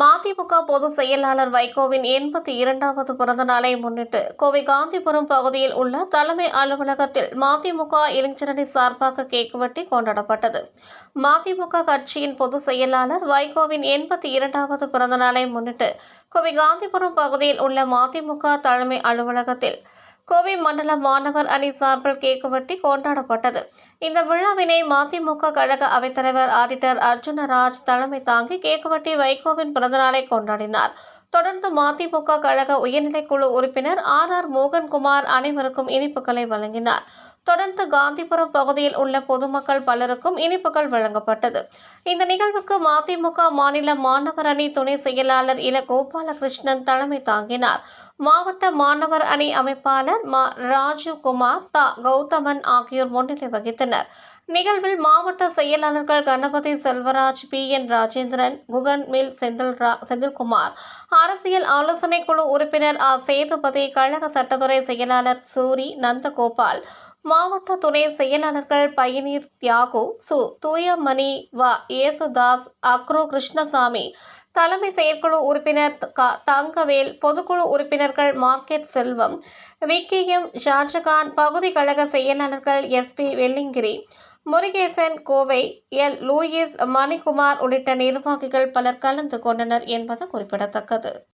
மதிமுக பொதுச் செயலாளர் வைகோவின் எண்பத்தி இரண்டாவது பிறந்த நாளை முன்னிட்டு கோவை காந்திபுரம் பகுதியில் உள்ள தலைமை அலுவலகத்தில் மதிமுக இளைஞரணி சார்பாக கேக் வெட்டி கொண்டாடப்பட்டது. மதிமுக கட்சியின் பொதுச் செயலாளர் வைகோவின் எண்பத்தி இரண்டாவது பிறந்த நாளை முன்னிட்டு கோவை காந்திபுரம் பகுதியில் உள்ள மதிமுக தலைமை அலுவலகத்தில் கோவை மண்டல மாணவர் அணி சார்பில் கேக் வெட்டி கொண்டாடப்பட்டது. இந்த விழாவினை மதிமுக கழக அவைத்தலைவர் ஆடிட்டர் அர்ஜுனராஜ் தலைமை தாங்கி கேக் வெட்டி வைகோவின் பிறந்தநாளை கொண்டாடினார். தொடர்ந்து மதிமுக கழக உயர்நிலைக்குழு உறுப்பினர் ஆர் ஆர் மோகன்குமார் அனைவருக்கும் இனிப்புகளை வழங்கினார். தொடர்ந்து காந்திபுரம் பகுதியில் உள்ள பொதுமக்கள் பலருக்கும் இனிப்புகள் வழங்கப்பட்டது. இந்த நிகழ்வுக்கு மதிமுக மாநில மாணவர் அணி துணை செயலாளர் இல கோபாலகிருஷ்ணன் தலைமை தாங்கினார். மாவட்ட மாணவர் அணி அமைப்பாளர் மா ராஜீவ் குமார் தா கௌதமன் ஆகியோர் முன்னிலை வகித்தனர். நிகழ்வில் மாவட்ட செயலாளர்கள் Ganapathi Selvaraj P N Rajendran Guhan mill Senthil ரா- செந்தில்குமார். அரசியல் ஆலோசனை குழு உறுப்பினர் ஆ சேதுபதி கழக சட்டத்துறை செயலாளர் சூரி நந்தகோபால் மாவட்ட துணை செயலாளர்கள் பயனீர் தியாகு சு. தூயமணி வ. ஏசுதாஸ் அக்ரோ கிருஷ்ணசாமி தலைமை செயற்குழு உறுப்பினர் தங்கவேல் பொதுக்குழு உறுப்பினர்கள் மார்க்கெட் செல்வம் விகேஎம் ஷாஜகான் பகுதி கழக செயலாளர்கள் SP Vellingiri Murugesan Kovai L. Louis Manikumar உள்ளிட்ட நிர்வாகிகள் பலர் கலந்து கொண்டனர் என்பது குறிப்பிடத்தக்கது.